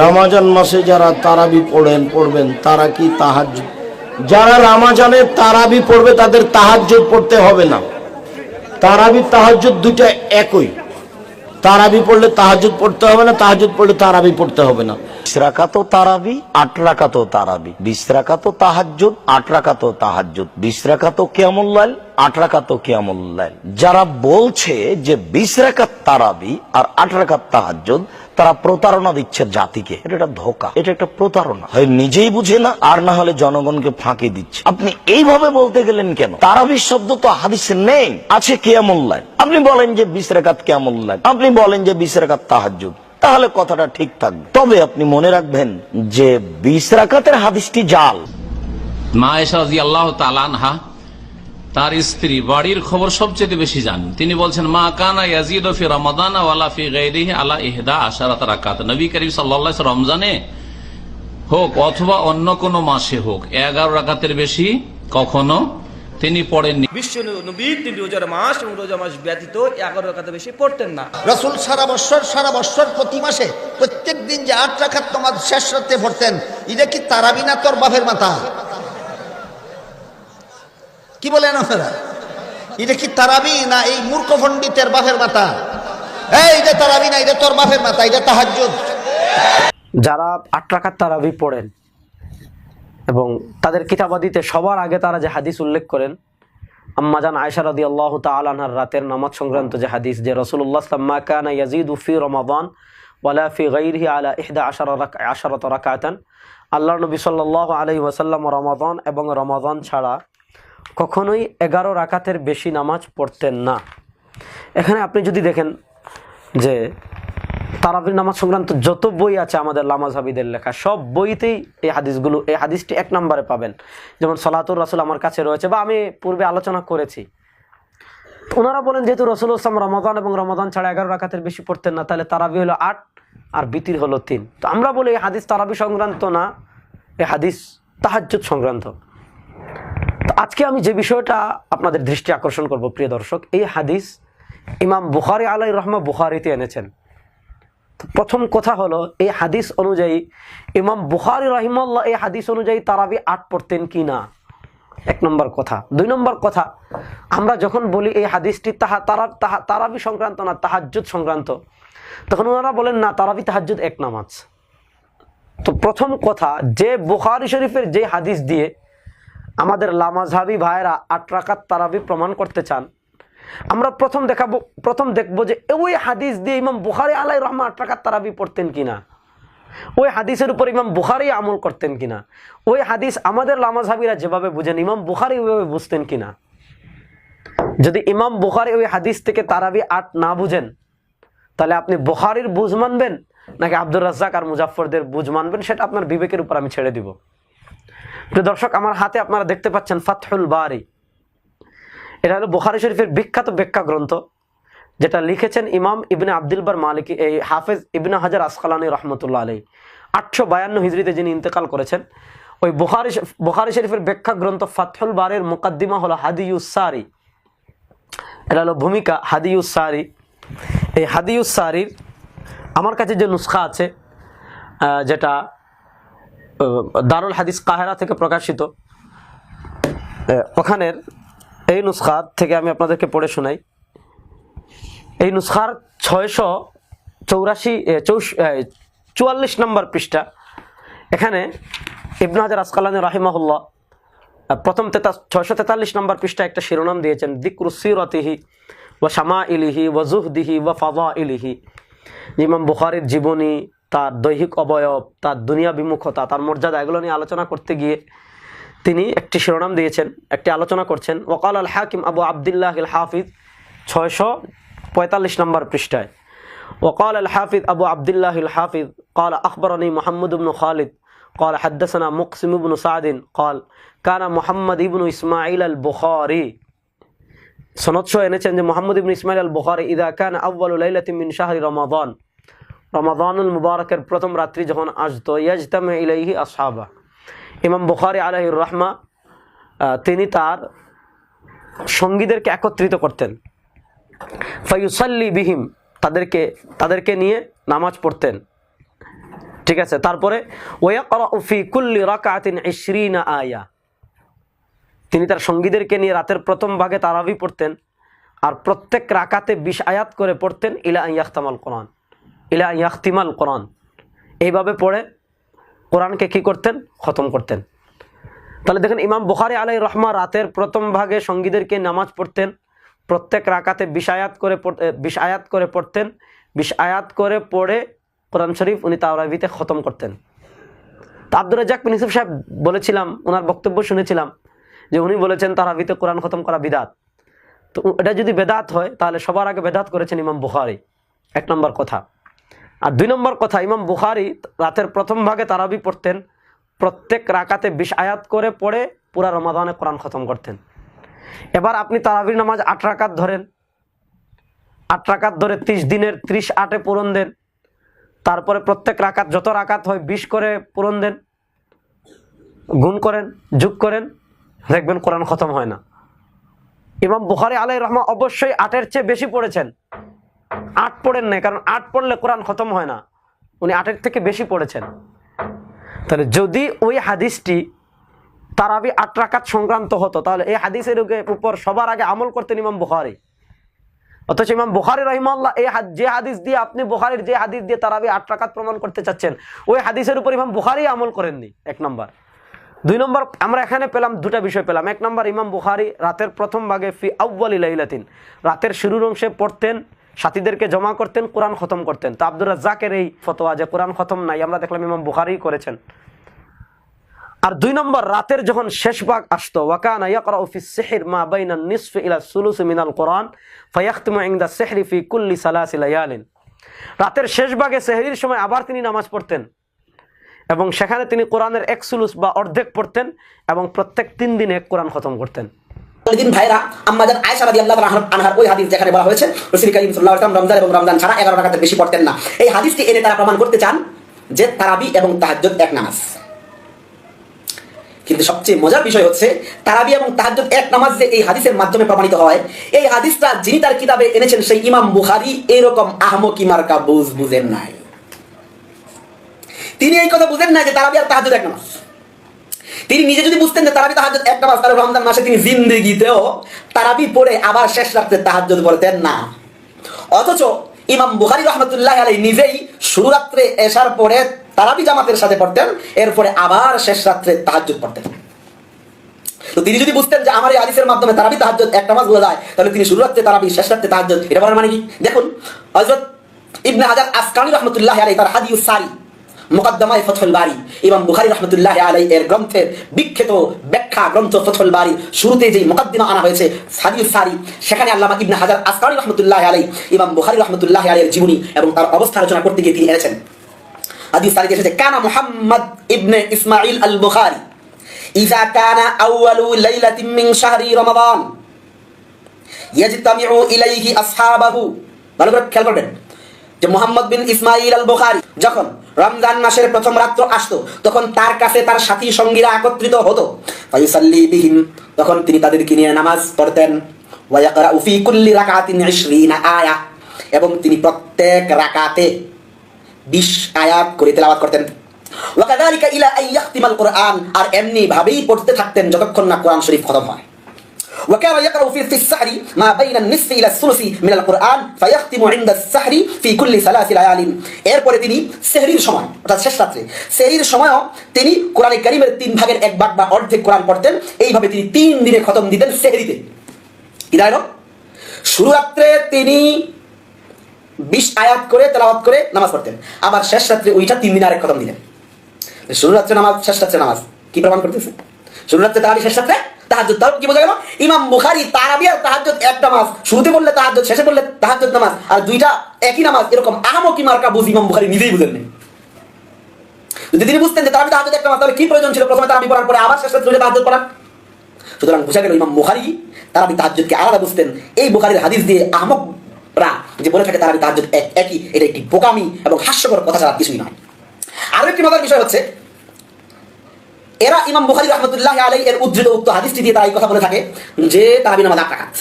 রামাজান মাসে যারা তারাবি পড়েন, পড়বেন, তারা কি তাহাজ যারা রামাজানে তারাবি পড়বে, তাদের তাহাজ্জুদ পড়তে হবে না। তারাবি তাহাজ্জুদ দুইটা একই। তারাবি পড়লে তাহাজ্জুদ পড়তে হবে না, তাহাজ্জুদ পড়লে তারাবি পড়তে হবে না। বিশ রাকাতও তারাবি, আট রাকাতও তারাবি। বিশ তাহাজ্জুদ, আট তাহাজ্জুদ। বিশ কিয়ামুল্লাইল আট কিয়ামুল্লাইল যারা বলছে যে বিশ রাকাত তারাবি আর আট রাকাত তাহাজ্জুদ তারা প্রতারণা দিচ্ছে জাতিকে। এটা একটা ধোকা। এটা একটা প্রতারণা। হয় নিজেই বুঝে না, আর না হলে জনগণকে ফাঁকি দিচ্ছে। আপনি এইভাবে বলতে গেলেন কেন? তারাবির শব্দ তো হাদিসে নেই। আছে কিয়ামুল্লাইল আপনি বলেন যে বিশ রাকাত কিয়ামুল্লাইল আপনি বলেন যে বিশ রাকাত তাহাজ্জুদ। তাহলে কথাটা ঠিক থাকবে। তবে আপনি মনে রাখবেন যে বিশ রাকাতের হাদিসটি জাল। মা এসা আল্লাহ তালানহা তার স্ত্রী বাড়ির খবর সবচেয়ে বেশি জানেন। তিনি বলছেন মা কানা ইয়াজিদ ফি রমাদান ওয়ালা ফি গায়রিহি আলা ইহদা আশারাত রাকাত। নবী করিম সাল্লাল্লাহু আলাইহি রমজানে হোক অথবা অন্য কোন মাসে হোক এগারো রাকাতের বেশি কখনো তিনি পড়েননি। বিশ্ব নবী তিনি রোজার মাস এবং রোজা মাস ব্যতীত এগারো রাখাতে বেশি পড়তেন না। রসুল সারা বৎসর সারা বৎসর প্রতি মাসে প্রত্যেক দিন যে আট রাখাত তোমার শেষ রাতে পড়তেন এটা কি তারাবি না তোর বাপের মাথা? কি বলেন আপনারা? এটা কি তারাবি না এই মূর্খ পণ্ডিতের বাপের মাথা এই তারাবি না, এটা তোর বাপের মাথা এটা তাহাজ্জুদ। যারা আট রাকাত তারাবি পড়েন এবং তাদের কিতাবাদিতে সবার আগে তারা যে হাদিস উল্লেখ করেন আম্মাজান আয়সা রাদি আল্লাহ তালাহার রাতের নামাজ সংক্রান্ত যে হাদিস যে রসুল্লাহ সাম্মা কানা ইয়াজিদ উফি রমাদান ওয়ালা ফি গাইরহি আলা ইহদা আশার আশারত রাকাতান। আল্লাহ নবী সাল্লাহ আলহি ওয়াসাল্লাম রমাদান এবং রমাদান ছাড়া কখনোই এগারো রাকাতের বেশি নামাজ পড়তেন না। এখানে আপনি যদি দেখেন যে তারাবির নামাজ সংক্রান্ত যত বই আছে আমাদের লামাজহাবিদের লেখা, সব বইতেই এই হাদিসগুলো, এই হাদিসটি এক নম্বরে পাবেন। যেমন সলাতুর রাসুল আমার কাছে রয়েছে বা আমি পূর্বে আলোচনা করেছি। ওনারা বলেন, যেহেতু রসুল ইসলাম রমাদান এবং রমাদান ছাড়া এগারো রাখাতের বেশি পড়তেন না, তাহলে তারাবি হলো আট আর বিতির হলো তিন। তো আমরা বলি, এই হাদিস তারাবি সংক্রান্ত না, এই হাদিস তাহাজ্জুদ সংক্রান্ত। আজকে আমি যে বিষয়টা আপনাদের দৃষ্টি আকর্ষণ করব, প্রিয় দর্শক, এই হাদিস ইমাম বুখারি আলাই রহমা বুখারিতে এনেছেন। প্রথম কথা হলো, এই হাদিস অনুযায়ী, ইমাম বুখারি রহিমাল্লাহ এই হাদিস অনুযায়ী তারাবি আট পড়তেন কি না? এক নম্বর কথা। দুই নম্বর কথা, আমরা যখন বলি এই হাদিসটি তাহা তারা তাহা তারাবি সংক্রান্ত না, তাহাজ্জুদ সংক্রান্ত, তখন ওনারা বলেন, না, তারাবি তাহাজ্জুদ এক নামাজ। তো প্রথম কথা, যে বুখারি শরীফের যে হাদিস দিয়ে আমাদের লামাজহাবি ভাইয়েরা আট রাকাত তারাবি প্রমাণ করতে চান। আমরা প্রথম দেখাবো, প্রথম দেখব যে ওই হাদিস দিয়ে ইমাম বুখারি আলাই রহমান আট রাকাত তারাবি পড়তেন কিনা। ওই হাদিসের উপর ইমাম বুখারি আমল করতেন কিনা। ওই হাদিস আমাদের লামাজহাবিরা যেভাবে বুঝেন, ইমাম বুখারি ওইভাবে বুঝতেন কিনা। যদি ইমাম বুখারি ওই হাদিস থেকে তারাবি আট না বুঝেন, তাহলে আপনি বুখারির বুঝ মানবেন, নাকি আব্দুর রাজ্জাক আর মুজাফরদের বুঝ মানবেন, সেটা আপনার বিবেকের উপর আমি ছেড়ে দিব। দর্শক, আমার হাতে আপনারা দেখতে পাচ্ছেন ফাতহুল বারি। এটা হলো বুখারি শরীফের বিখ্যাত ব্যাখ্যা গ্রন্থ, যেটা লিখেছেন ইমাম ইবনে আব্দুল বার মালিকি, এই হাফেজ ইবনে হাজার আসকালানি রহমতুল্লাহ আলী আটশো বায়ান্ন হিজড়িতে যিনি ইন্তেকাল করেছেন, ওই বুখারি বুখারি শরীফের ব্যাখ্যা গ্রন্থ ফাতহুল বারের মোকাদ্দিমা হলো হাদিউসারি এটা হলো ভূমিকা হাদিউসারি এই হাদিউসারির আমার কাছে যে নুসখা আছে যেটা দারুল হাদিস কাহেরা থেকে প্রকাশিত। ওখানের এই নুসখার থেকে আমি আপনাদেরকে পড়ে শোনাই। এই নুসখার ছয়শো চৌরাশি চৌষ চুয়াল্লিশ নম্বর পৃষ্ঠা। এখানে ইবন হাজার আসকালানি রাহিমাহুল্লাহ প্রথম তেতা, ছয়শো তেতাল্লিশ নম্বর পৃষ্ঠা একটা শিরোনাম দিয়েছেন দিকরু সিরতিহি ও শামা ইলিহি ও জুহদিহি ও ফাদা ইলিহি ইমাম বুখারির জীবনী তার দৈহিক অবয়ব তার দুনিয়া বিমুখতা তার মর্যাদা এগুলো নিয়ে আলোচনা করতে গিয়ে তিনি একটি শিরোনাম দিয়েছেন একটি আলোচনা করছেন ওকাল আল হাকিম আবু আবদুল্লাহ আল হাফিজ ছয়শো পঁয়তাল্লিশ নম্বর পৃষ্ঠায় وقال الحافظ أبو عبد الله الحافظ قال أخبرني محمد بن خالد قال حدثنا مقسم بن سعد قال كان محمد بن إسماعيل البخاري সনদ সহ এনেছেন যে মোহাম্মদ ইবন ইসমাইল আল বুখারি ইদা কান আউ্বাল লাইলাতি মিন শাহরি রমাদান রমাদানুল মুবারকের প্রথম রাত্রি যখন আসতো, ইয়াজতাম ইলাইহি আসহাবা। ইমাম বুখারি আলাহির রহমা তিনি তার সঙ্গীদেরকে একত্রিত করতেন। ফাইউসাল্লি বিহিম, তাদেরকে তাদেরকে নিয়ে নামাজ পড়তেন। ঠিক আছে? তারপরে ওয়াকরাউ ফি কুল্লি রাকাতিন 20 আয়া। তিনি তার সঙ্গীদেরকে নিয়ে রাতের প্রথম ভাগে তারাবি পড়তেন আর প্রত্যেক রাকাতে বিশ আয়াত করে পড়তেন ইলা ইয়াখতামাল কোরআন। ইলা ইয়াখতিমাল কোরআন। এইভাবে পড়ে কোরআনকে কি করতেন? খতম করতেন। তাহলে দেখেন ইমাম বুখারি আলাই রহমা রাতের প্রথম ভাগে সঙ্গীদেরকে নামাজ পড়তেন, প্রত্যেক রাকাতে বিশ আয়াত করে বিশ আয়াত করে পড়তেন, বিশ আয়াত করে পড়ে কোরআন শরীফ উনি তাওরাবিতে খতম করতেন। তা আব্দুর রাজাক বিন ইউসুফ সাহেব বলেছিলাম ওনার বক্তব্য শুনেছিলাম যে উনি বলেছেন তারাবিতে কোরআন খতম করা বিদাত। তো এটা যদি বেদাত হয়, তাহলে সবার আগে বেদাত করেছেন ইমাম বুখারি। এক নম্বর কথা। আর দুই নম্বর কথা, ইমাম বুখারি রাতের প্রথম ভাগে তারাবি পড়তেন, প্রত্যেক রাকাতে বিশ আয়াত করে পড়ে পুরা রমাদানে কোরআন খতম করতেন। এবার আপনি তারাবির নামাজ আট রাকাত ধরেন, আট রাকাত ধরে ত্রিশ দিনের ত্রিশ আটে পূরণ দেন, তারপরে প্রত্যেক রাকাত যত রাকাত হয় বিশ করে পূরণ দেন, গুণ করেন, যোগ করেন, দেখবেন কোরআন খতম হয় না। ইমাম বুখারি আলাই রহমা অবশ্যই আটের চেয়ে বেশি পড়েছেন। আট পড়েন নাই, কারণ আট পড়লে কোরআন খতম হয় না। উনি আটের থেকে বেশি পড়েছেন। তাহলে যদি ওই হাদিসটি তারাবি আট রাকাত সংক্রান্ত হতো, তাহলে এই হাদিসের উপর সবার আগে আমল করতেন ইমাম বুখারি। অথচ ইমাম বুখারি রহিমাল্লাহ এই যে হাদিস দিয়ে আপনি বুখারির যে হাদিস দিয়ে তারাবি আট রাকাত প্রমাণ করতে চাচ্ছেন, ওই হাদিসের উপর ইমাম বুখারি আমল করেননি, এক নম্বর। দুই নম্বর, আমরা এখানে পেলাম, দুটা বিষয় পেলাম। এক নম্বর, ইমাম বুখারি রাতের প্রথম ভাগে ফি আউ্বালি লাইলাতিন, রাতের শুরুর অংশে পড়তেন সাথীদেরকে জমা করতেন, কোরআন খতম করতেন। তো আব্দুর রাজ্জাকের এই ফতোয়া যে কোরআন খতম নাই, আমরা দেখলাম ইমাম বুখারি করেছেন। আর দুই নম্বর, রাতের যখন শেষ ভাগ আসতো, ওয়াকানা মা ইলা সুলুস কোরআন ফি কুল্লি রাতের শেষ ভাগে সেহরির সময় আবার তিনি নামাজ পড়তেন এবং সেখানে তিনি কোরআনের এক সুলুস বা অর্ধেক পড়তেন এবং প্রত্যেক তিন দিনে কোরআন খতম করতেন। দিন ভাইরা আম্মাজান আয়েশা রাদিয়াল্লাহু তাআলা আনহার ওই হাদিস যেখানে বলা হয়েছে, রাসূল করিম সাল্লাল্লাহু আলাইহি ওয়াসাল্লাম রমজান এবং রমজান ছাড়া 11 রাকাতের বেশি পড়তেন না। এই হাদিসটি এনে তারা প্রমাণ করতে চান যে তারাবি এবং তাহাজ্জুদ এক নামাজ। কিন্তু সবচেয়ে মজার বিষয় হচ্ছে, তারাবি এবং তাহাজ্জুদ এক নামাজ যে এই হাদিসের মাধ্যমে প্রমাণিত হয়, এই হাদিসটা যিনি তার কিতাবে এনেছেন সেই ইমাম বুখারী এরকম আহমকি মার্কা বুঝ বুঝেন নাই। তিনি এই কথা বুঝেন না যে তারাবি আর তাহাজ্জুদ এক নামাজ। তিনি নিজে যদি বুঝতেন যে তারাবি তাহাজ্জুদ এক নামাজ তাহলে রমজান মাসে তিনি জিন্দেগিতেও তারাবি পড়ে আবার শেষ রাত্রে তাহাজ্জুদ পড়তেন না। অথচ ইমাম বুখারী রহমতুল্লাহ আলাই নিজেই শুরু রাত্রে এসার পরে তারাবি জামাতের সাথে পড়তেন, এরপরে আবার শেষ রাত্রে তাহাজ্জুদ পড়তেন। তো তিনি যদি বুঝতেন যে আমার এই হাদিসের মাধ্যমে তারাবি তাহাজ্জুদ এক নামাজ বোঝা যায়, তাহলে তিনি শুরু রাত্রে তারাবি, শেষ রাত্রে তাহাজ্জুদ, এটা বলার মানে কি? দেখুন, হযরত ইবনে হাজার আসকানি রহমতুল্লাহ আলাই তার হাদিউস সারি। মুকদ্দমায় ফথল বাড়ি ইমাম বুখারী রহমতুল্লাহ আলাই এর গ্রন্থের বিখ্যাত ব্যাখ্যা গ্রন্থ ফথল বাড়ি শুরুতে যে মুকদ্দিমা আনা হয়েছে হাদিউস সারি, সেখানে আল্লামা ইবনে হাজার আসকানি রহমতুল্লাহ আলাই ইমাম বুখারী রহমতুল্লাহ আলাইয়ের জীবনী এবং তার অবস্থা আলোচনা করতে গিয়ে তিনি এনেছেন। হাদিস সারিতে এসেছে, কানা মুহাম্মদ ইবনে ইসমাইল আল বুখারী ইজা কানা আউয়ালু লাইলাতিন মিন শাহরি রমাদান, ইয়াজতামিউ ইলাইহি আসহাবাহু। ভালো করে খেয়াল করবেন। যে মোহাম্মদ বিন ইসমাইল আল বুখারী যখন রমজান মাসের প্রথম রাত্র আসতো, তখন তার কাছে তার সাথী সঙ্গীরা একত্রিত হতো। বিহিম, তখন তিনি তাদেরকে নিয়ে নামাজ পড়তেন। ওয়ায়াকরাউ ফি কুল্লি রাকাতিন 20 আয়া, এবং তিনি প্রত্যেক রাকাতে 20 আয়াত করে তেলাওয়াত করতেন। ওয়াকাযালিকা ইলা আন কোরআন, আর এমনি ভাবেই পড়তে থাকতেন যতক্ষণ না কোরআন শরীফ খতম হয়। وكان يقرأ في في السحر ما بين النصف إلى الثلث من القرآن فيختم عند السحر في كل ثلاث ليال এরপরে তিনি সেহরির সময় অর্থাৎ শেষ রাত্রে সেহরির সময়ও তিনি কোরআনে কারিমের তিন ভাগের এক ভাগ বা অর্ধেক কোরআন পড়তেন এইভাবে তিনি তিন দিনে খতম দিতেন সেহরিতে কি দাঁড়ালো শুরু রাত্রে তিনি বিশ আয়াত করে তেলাওয়াত করে নামাজ পড়তেন আবার শেষ রাত্রে ওইটা তিন দিন আরেক খতম দিলেন শুরু রাত্রে নামাজ শেষ রাত্রে নামাজ কি প্রমাণ করতেছে শুরু রাত্রে তারাবি শেষ রাত্রে তাহাজ্জুদ তাহলে কি বোঝা গেল? ইমাম বুখারী, তারাবি আর শুরুতে বললে শেষে বললে নামাজ। আর দুইটা একই নামাজ, এরকম মার্কা বুঝ ইমাম বুখারী নিজেই বুঝেন যদি তিনি বুঝতেন যে তারাবি তাহলে কি প্রয়োজন ছিল? প্রথমে তারাবি পড়ার পরে আবার শেষ দুইটা পড়ার। সুতরাং গেল ইমাম বুখারী তারাবি আলাদা বুঝতেন। এই বুখারীর হাদিস দিয়ে আহমকরা যে বলে থাকে তারাবি একই, এটা একটি বোকামি এবং হাস্যকর কথা ছাড়া কিছুই নয়। আরও একটি মজার বিষয় হচ্ছে এরা ইমাম বুখারী রহমতুল্লাহ আলাই এর উদ্ধৃত উক্ত হাদিসটি দিয়ে তারা এই কথা বলে থাকে যে তারাবি নামাজ আট রাকাত।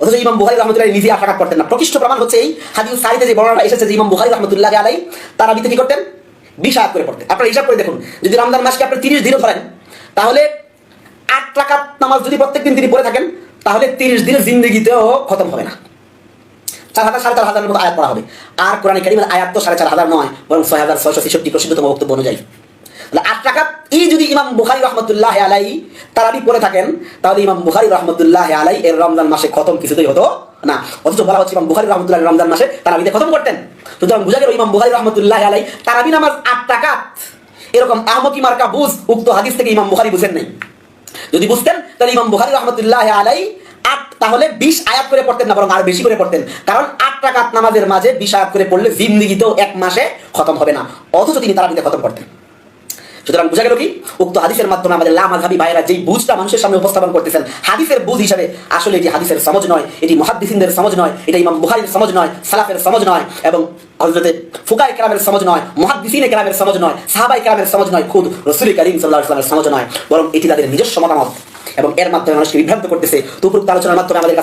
অথচ ইমাম বুখারী রহমতুল্লাহ নিজে আট পড়তেন না। প্রকৃষ্ট প্রমাণ হচ্ছে এই হাদিস সারিতে যে বর্ণনা এসেছে যে ইমাম বুখারী রহমতুল্লাহ আলাই তারাবিতে কি করতেন? বিশ আয়াত করে পড়তেন। আপনারা হিসাব করে দেখুন, যদি রমজান মাসকে আপনি তিরিশ দিনও ধরেন, তাহলে আট টাকা নামাজ যদি প্রত্যেকদিন তিনি পড়ে থাকেন, তাহলে তিরিশ দিনের জিন্দগিতেও খতম হবে না। চার হাজার, সাড়ে চার হাজারের মতো আয়াত পড়া হবে। আর কোরআন কারিমের আয়াত তো সাড়ে চার হাজার নয়, বরং ছয় হাজার ছয়শো ছেষট্টি প্রসিদ্ধতম বক্তব্য অনুযায়ী। আট টাকা এই যদি ইমাম বুখারি রহমতুল্লাহ আলাই তারাবি পড়ে থাকেন, তাহলে ইমাম বুখারি রহমতুল্লাহ আলাই এর রমজান মাসে খতম কিছুতেই হতো না। অথচ বলা হচ্ছে ইমাম বুখারি রহমতুল্লাহ রমজান মাসে তারাবিতে খতম করতেন। সুতরাং বুঝা গেল ইমাম বুখারি রহমতুল্লাহ আলাই তারাবি নামাজ আট টাকা এরকম আহমকি মার্কা বুঝ উক্ত হাদিস থেকে ইমাম বুখারি বুঝেন নাই। যদি বুঝতেন, তাহলে ইমাম বুখারি রহমতুল্লাহ আলাই আট তাহলে বিশ আয়াত করে পড়তেন না, বরং আরও বেশি করে পড়তেন। কারণ আট টাকাত নামাজের মাঝে বিশ আয়াত করে পড়লে জিন্দিগিতেও এক মাসে খতম হবে না। অথচ তিনি তারাবিতে খতম করতেন। সুতরাং বোঝা গেল কি? উক্ত হাদিসের মাধ্যমে আমাদের লামাধাবি ভাইরা যেই বুঝটা মানুষের সামনে উপস্থাপন করতেছেন, হাদিসের বুঝ হিসাবে আসলে এটি হাদিসের সমজ নয়, এটি মহাদ্দিসিনদের সমজ নয়, এটা ইমাম বুখারির সমজ নয়, সালাফের সমজ নয় এবং হজরতে ফুকায় কেরামের সমজ নয়, মহাদ্দিসিনে কেরামের সমজ নয়, সাহাবাই কেরামের সমজ নয়, খুদ রসুল করিম সাল্লাহ ইসলামের সমজ নয়, বরং এটি তাদের নিজস্ব মতামত এবং এর মাধ্যমে মানুষকে বিভ্রান্ত করতেছে। তো উপরোক্ত আলোচনার মাধ্যমে আমাদের কাছে